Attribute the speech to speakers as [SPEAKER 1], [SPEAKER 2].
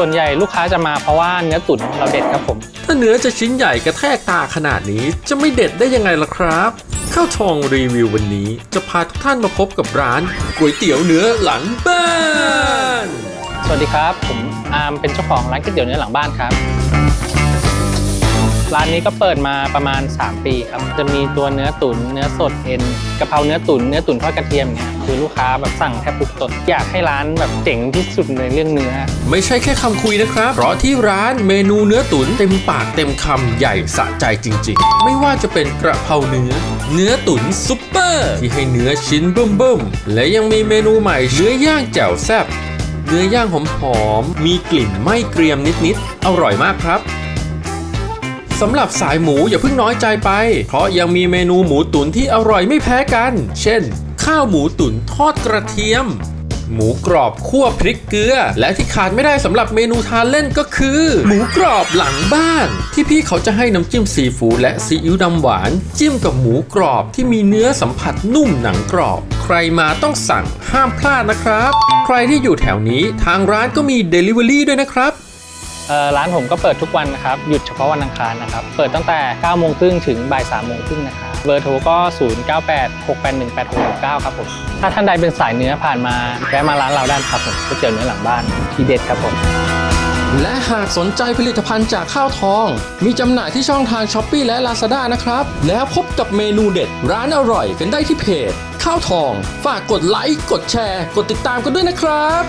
[SPEAKER 1] ส่วนใหญ่ลูกค้าจะมาเพราะว่าเนื้อตุ๋นเราเด็ดครับผม
[SPEAKER 2] ถ้าเนื้อจะชิ้นใหญ่กระแทกตาขนาดนี้จะไม่เด็ดได้ยังไงล่ะครับ ข้าวทองรีวิววันนี้จะพาทุกท่านมาพบกับร้านก๋วยเตี๋ยวเนื้อหลังบ้าน
[SPEAKER 1] สวัสดีครับ ผมอาร์มเป็นเจ้าของร้านก๋วยเตี๋ยวเนื้อหลังบ้านครับ ร้านนี้ก็เปิดมาประมาณ 3 ปีครับ จะมีตัวเนื้อตุ๋นเนื้อสดเอ็นกะเพราเนื้อตุ๋นเนื้อตุ๋นทอดกระเทียมเนี่ยคือลูกค้าแบบสั่งแทบทุกตดอยากให้ร้านแบบเจ๋งที่สุดในเรื่องเนื้อ
[SPEAKER 2] ไม่ใช่แค่คำคุยนะครับ เพราะที่ร้านเมนูเนื้อตุ๋นเต็มปากเต็มคำใหญ่สะใจจริง ๆ ไม่ว่าจะเป็นกระเพราเนื้อ เนื้อตุ๋นซุปเปอร์ที่ให้เนื้อชิ้นเบิ่มๆและยังมีเมนูใหม่เนื้อย่างแจ่วแซ่บเนื้อย่างหอมๆมีกลิ่นไม่เกรียมนิดๆอร่อยมากครับ สำหรับสายหมูอย่าเพิ่งน้อยใจไป เพราะยังมีเมนูหมูตุ๋นที่อร่อยไม่แพ้กัน เช่น ข้าวหมูตุ๋นทอดกระเทียม หมูกรอบคั่วพริกเกลือ และที่ขาดไม่ได้สำหรับเมนูทานเล่นก็คือ หมูกรอบหลังบ้าน ที่พี่เขาจะให้น้ำจิ้มซีฟู้ดและซีอิ๊วดำหวาน จิ้มกับหมูกรอบที่มีเนื้อสัมผัสนุ่มหนังกรอบ ใครมาต้องสั่งห้ามพลาดนะครับ ใครที่อยู่แถวนี้ทางร้านก็มี Delivery ด้วยนะครับ
[SPEAKER 1] ร้านผมก็เปิดทุกวันนะครับ หยุดเฉพาะวันอังคารนะครับ เปิดตั้งแต่9โมงครึ่งถึงบ่าย3โมงครึ่งนะครับ เบอร์โทรก็ 0 9 8 6 8 1 8 6 6 9 ครับผม ถ้าท่านใดเป็นสายเนื้อผ่านมาแวะมาร้านเราได้ครับผมก๋วยเตี๋ยวเนื้อหลังบ้านทีเด็ดครับผม
[SPEAKER 2] และหากสนใจผลิตภัณฑ์จากข้าวทอง มีจำหน่ายที่ช่องทาง s h อ p e e และ Lazada นะครับ แล้วพบกับเมนูเด็ด ร้านอร่อยกันได้ที่เพจข้าวทอง ฝากกดไลค์ กดแชร์ กดติดตามกันด้วยนะครับ